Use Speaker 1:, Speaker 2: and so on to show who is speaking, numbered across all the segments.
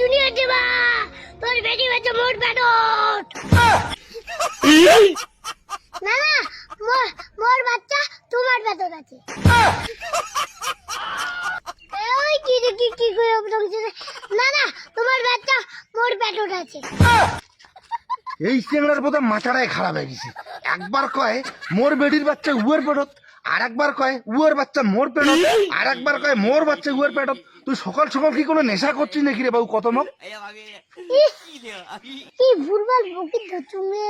Speaker 1: দুনিয়া আছে বা তোর বেটি মোট না না মোর বাচ্চা তোমার আছে। ওই কি কি কি না না, তোমার বাচ্চা মোর বেতন আছে।
Speaker 2: এই চেংড়ার বোধহয় মাথাটাই খারাপ হয়ে গেছে। একবার কয়, মোর বেডির বাচ্চা উয়ের পেটত আর একবার কয় উয়ের বাচ্চা মোর পেটত আর একবার কয় মোর বাচ্চা উয়ের পেটত। তুই সকাল সকাল কি কোনো নেশা করছিস নাকি রে বাবু কত মক
Speaker 1: কি ভুলভাল বকি তুমি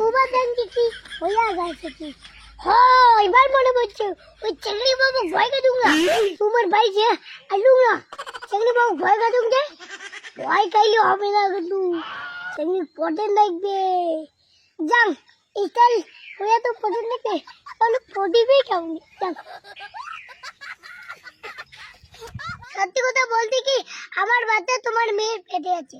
Speaker 1: ওবা ব্যাংকে কি হইয়া যাচ্ছে কি? হ্যাঁ এবার মনে পড়ছে ওই চেংড়ি বাবু ভয় কা দুঙ্গা তোমার ভাই যে আলু না চেংড়ি বাবু ভয় কা দুঙ্গে ভয় খাইলে হবে না কিন্তু চেংড়ি পটে লাগবে। যাং কেমন? যাং সত্যি কথা বলতে কি আমার বাচ্চা তোমার মেয়ের পেটে আছে।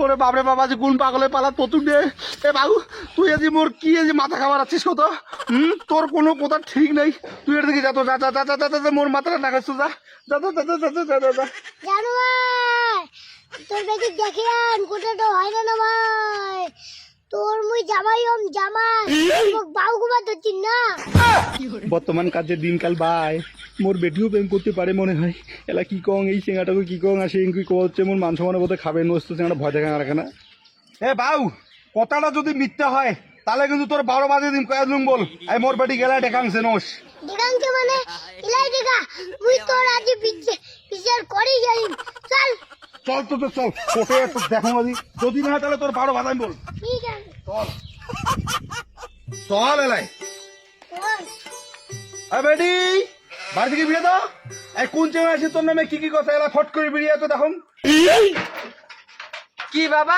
Speaker 2: ওরে বাপরে বাবা যে কোন পাগলে পালা ততুন রে। এ বাবু তুই আজি মোর কি যে মাথা খাবার আছিস কত? হুম তোর কোনো কথা ঠিক নাই তুই এর দিকে যা তো যা যা যা যা মোর মাথাটা নাগাইছ যা যা যা যা যা যা যা যা যা
Speaker 1: জানোয়ার তোর বেটি দেখে আন কোথাটা হয় না না ভাই তোর মুই জামাই ওম জামাই মোক বাউ ঘুমা ধরছিস না
Speaker 2: বর্তমান কাজের দিনকাল বাই মোর বেটিও প্রেম করতে পারে মনে হয় এলা কি কং এই সিঙ্গাটাকে কি কং আসে কি হচ্ছে মোর মান সমানের বোধহয় খাবে নষ্ট সিঙ্গাটা ভয় দেখা রাখে না এ বাউ কথাটা যদি মিথ্যা হয় তাহলে কিন্তু তোর বারো বাজে দিন কয়া দিন বল এই মোর বেটি গেলা দেখাংছে নোস।
Speaker 1: দেখাংছে মানে? ইলাই দেখা মুই তোর আজ পিছে বিচার করি যাই চল।
Speaker 2: চল তো তো চল কোটে একটু দেখো যদি যদি না হয় তাহলে তোর বারো বাজাই বল।
Speaker 1: ঠিক আছে।
Speaker 2: চল। চল এলাই।
Speaker 1: চল।
Speaker 2: এ বেটি বাড়ি থেকে বিয়ে দাও। এই কোন চেঙ্গা আছে তোর নামে কি কি কথা এলা ফট করে বেরিয়ে তো দেখুন।
Speaker 3: কি বাবা?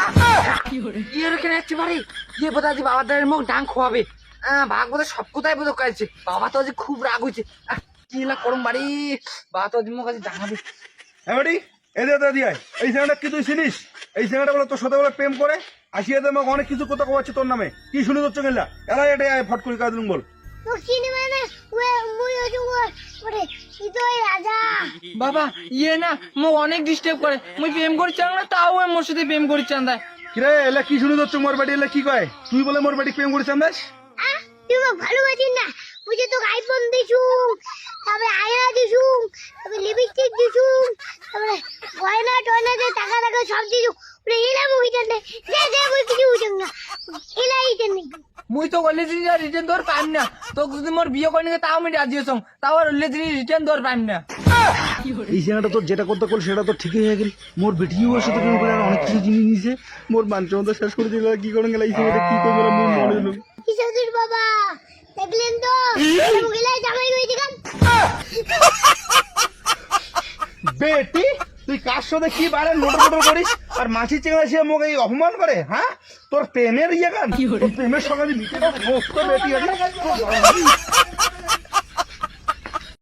Speaker 3: ইয়ের ওখানে একটি বাড়ি। ইয়ে বোধ আজ বাবার দ্বারের মুখ ডাং খোয়াবে। আহ, ভাগ বোধ সব কোথায় বোধ কাছে বাবা তো আজ খুব রাগ হয়েছে। কি এলা করম বাড়ি? বাবা তো আজ মুখ আজ ডাঙাবে।
Speaker 2: হ্যাঁ বেটি এদের দাদি আয় এই ছেলেটা কি তুই চিনিস? এই ছেলেটা বলে তোর সাথে বলে প্রেম করে আসিয়ে দে আমাকে অনেক কিছু কথা কবাচ্ছে তোর নামে। কি শুনে তোর চোখেলা এলা? এটা আয় ফট করে কাজ বল।
Speaker 1: তো চিনি মানে? ওই
Speaker 3: বাবা ইয়ে না মুখ অনেক ডিস্টার্ব করে। মুই প্রেম করছি না তাও ওই মোর সাথে প্রেম করি চান্দায়
Speaker 2: কিরে এলা কি শুনে তোর চোখ মোর বাড়ি? এলা কি কয়? তুই বলে মোর বাড়ি প্রেম করেছিস আন্দাজ
Speaker 1: আহ, তুই মোক ভালোবাসিস না? বুঝে তোকে আইফোন দিছু তারপরে আয়না দিছু তারপরে লিপস্টিক দিছু তারপরে গয়না টয়না দিয়ে টাকা টাকা সব দিছু মুই
Speaker 3: তো রিটার্ন দর পাইম না তোকে যদি মোর বিয়ে করে তাও আমি রাজি হচ্ছ তাও আর কলেজ রিটার্ন দর পাইম না
Speaker 2: এই ছেলেটা তোর যেটা করতে করল সেটা তো ঠিকই হয়ে গেল মোর বেটিও সাথে প্রেম করে আর অনেক কিছু জিনিস নিয়েছে মোর মানছে মতো শেষ করে দিল কি করে গেল এই কি করবে মোর মনে হলো
Speaker 1: কিশোরীর বাবা দেখলেন তো মুখ এলাই জামাই গান
Speaker 2: বেটি তুই কার সাথে কি বাইরে নোটর মোটর করিস? আর মাছি চেঙ্গা সে মোক এই অপমান করে হ্যাঁ? তোর প্রেমের ইয়ে গান প্রেমের সঙ্গে মিটে বেটি আছে?